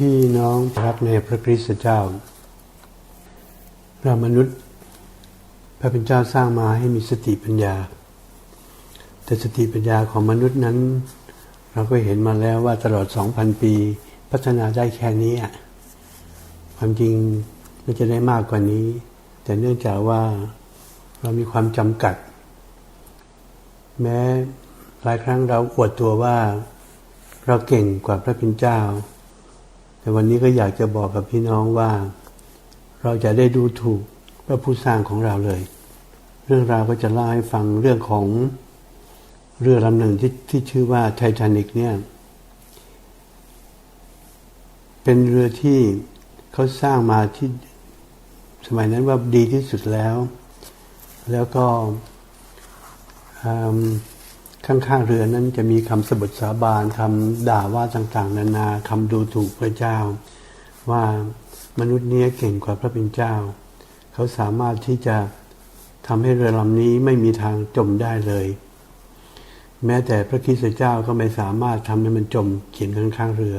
พี่น้องรักในพระคริสต์เจ้า เรามนุษย์ พระเป็นเจ้าสร้างมาให้มีสติปัญญา แต่สติปัญญาของมนุษย์นั้น เราก็เห็นมาแล้วว่าตลอด 2,000 ปี พัฒนาได้แค่นี้อะความจริงมันจะได้มากกว่านี้ แต่เนื่องจากว่าเรามีความจำกัด แม้หลายครั้งเราอวดตัวว่า เราเก่งกว่าพระเป็นเจ้า แต่วันนี้ก็อยากจะบอกกับพี่น้องว่า เราจะได้ดูถูกพระผู้สร้างของเราเลย เรื่องราวก็จะเล่าให้ฟังเรื่องของเรือลำหนึ่งที่ที่ชื่อว่าไททานิกเนี่ย เป็นเรือที่เขาสร้างมาที่สมัยนั้นว่าดีที่สุดแล้ว แล้วก็ ข้างๆเรือนั้นจะมีคำสบทสาบานคำด่าว่าต่างๆ นานาคำดูถูกพระเจ้า ว่ามนุษย์เนี้ยเก่งกว่าพระเป็นเจ้า เขาสามารถที่จะทำให้เรือลำนี้ไม่มีทางจมได้เลย แม้แต่พระคริสต์เจ้าก็ไม่สามารถทำให้มันจมเขียนข้างๆเรือ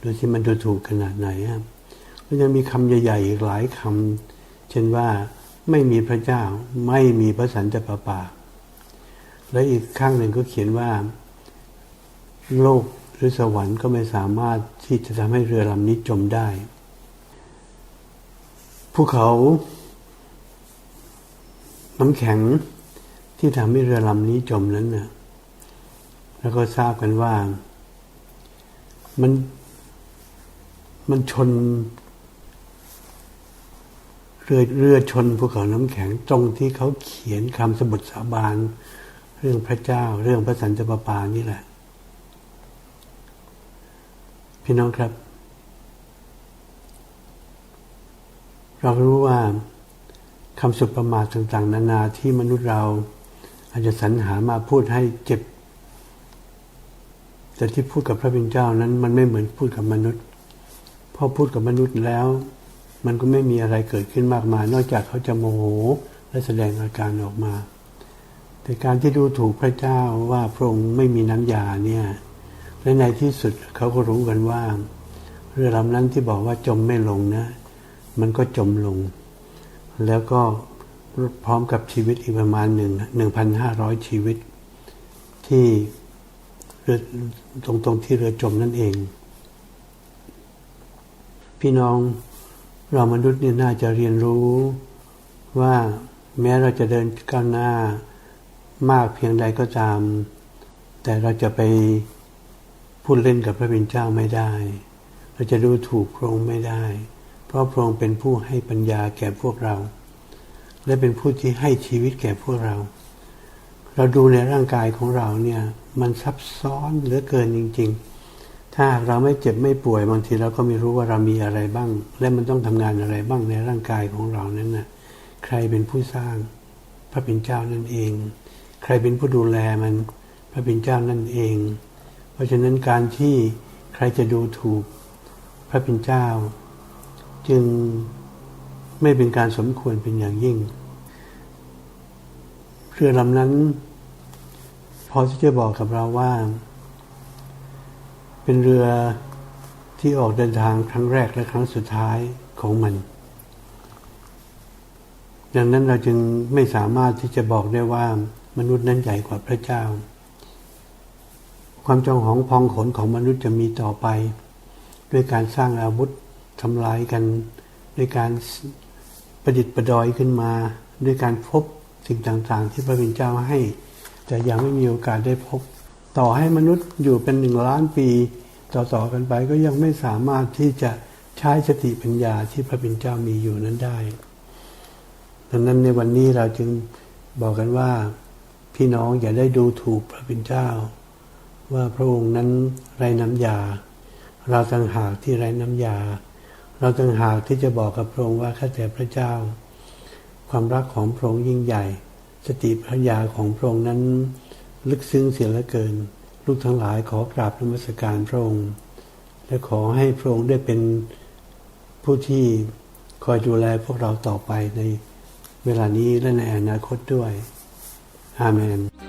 โดยที่มันดูถูกขนาดไหนครับก็ยังมีคำใหญ่ๆอีกหลายคำเช่นว่าไม่มีพระเจ้าไม่มีพระสันจะปาปา และอีกข้างหนึ่งก็เขียนว่า โลกหรือสวรรค์ก็ไม่สามารถที่จะทำให้เรือลำนี้จมได้ภูเขาน้ำแข็งที่ทำให้เรือลำนี้จมนั้นนะ่ะแล้วก็ทราบกันว่า มันมันชน เรือเรือชนภูเขาน้ำแข็งตรงที่เขาเขียนคำสมุดสาบาน เรื่องพระเจ้าเรื่องพระสันตะปาปานี่แหละ พี่น้องครับ เรารู้ว่าคำสุประมาทต่าง ๆ นานาที่มนุษย์เราอาจจะสรรหามาพูดให้เจ็บ แต่ที่พูดกับพระเป็นเจ้านั้น มันไม่เหมือนพูดกับมนุษย์พอพูดกับมนุษย์แล้ว มันก็ไม่มีอะไรเกิดขึ้นมากมาย นอกจากเขาจะโมโหและแสดงอาการออกมา แต่การที่ดูถูกพระเจ้าว่าพระองค์ไม่มีน้ำยาเนี่ยและในที่สุดเขาก็รู้กันว่า เรือลำนั้นที่บอกว่าจมไม่ลงนะ มันก็จมลง แล้วก็พร้อมกับชีวิตอีกประมาณหนึ่งหนึ่งพันห้าร้อยชีวิต ที่เรือตรงตรงที่เรือจมนั่นเอง พี่น้องเรามนุษย์เนี่ยน่าจะเรียนรู้ว่าแม้เราจะเดินก้าวหน้า มากเพียงใดก็ตาม แต่เราจะไปพูดเล่นกับพระบิดเจ้าไม่ได้ เราจะดูถูกพระองค์ไม่ได้ เพราะพระองค์เป็นผู้ให้ปัญญาแก่พวกเรา และเป็นผู้ที่ให้ชีวิตแก่พวกเรา เราดูในร่างกายของเราเนี่ยมันซับซ้อนเหลือเกินจริง ๆ ถ้าเราไม่เจ็บไม่ป่วยบางทีเราก็ไม่รู้ว่าเรามีอะไรบ้าง และมันต้องทำงานอะไรบ้างในร่างกายของเรานั้นนะ่ะใครเป็นผู้สร้างพระเป็นเจ้านั่นเอง ใครเป็นผู้ดูแลมันพระเป็นเจ้านั่นเอง เพราะฉะนั้นการที่ใครจะดูถูกพระเป็นเจ้า จึงไม่เป็นการสมควรเป็นอย่างยิ่งเรือลำนั้น พอที่จะบอกกับเราว่า เป็นเรือที่ออกเดินทางครั้งแรกและครั้งสุดท้ายของมัน ดังนั้นเราจึงไม่สามารถที่จะบอกได้ว่า มนุษย์นั้นใหญ่กว่าพระเจ้า ความจองหองพองขนของมนุษย์จะมีต่อไป ด้วยการสร้างอาวุธทำลายกัน ด้วยการประดิษฐ์ประดอยขึ้นมา ด้วยการพบสิ่งต่างๆ ที่พระบิดเจ้าให้ แต่ยังไม่มีโอกาสได้พบ ต่อให้มนุษย์อยู่เป็นหนึ่งล้านปี ต่อๆกันไปก็ยังไม่สามารถที่จะใช้สติปัญญาที่พระบิดเจ้ามีอยู่นั้นได้ดังนั้นในวันนี้เราจึงบอกกันว่า พี่น้องอย่าได้ดูถูกพระเป็นเจ้า ว่าพระองค์นั้นไร้น้ำยา เราต่างหากที่ไร้น้ำยา เราต่างหากที่จะบอกกับพระองค์ว่าข้าแต่พระเจ้า ความรักของพระองค์ยิ่งใหญ่ สติปัญญาของพระองค์นั้น ลึกซึ้งเสียเหลือเกิน ลูกทั้งหลายขอกราบนมัสการพระองค์ และขอให้พระองค์ได้เป็นผู้ที่คอยดูแลพวกเราต่อไปในเวลานี้และในอนาคตด้วย Amen.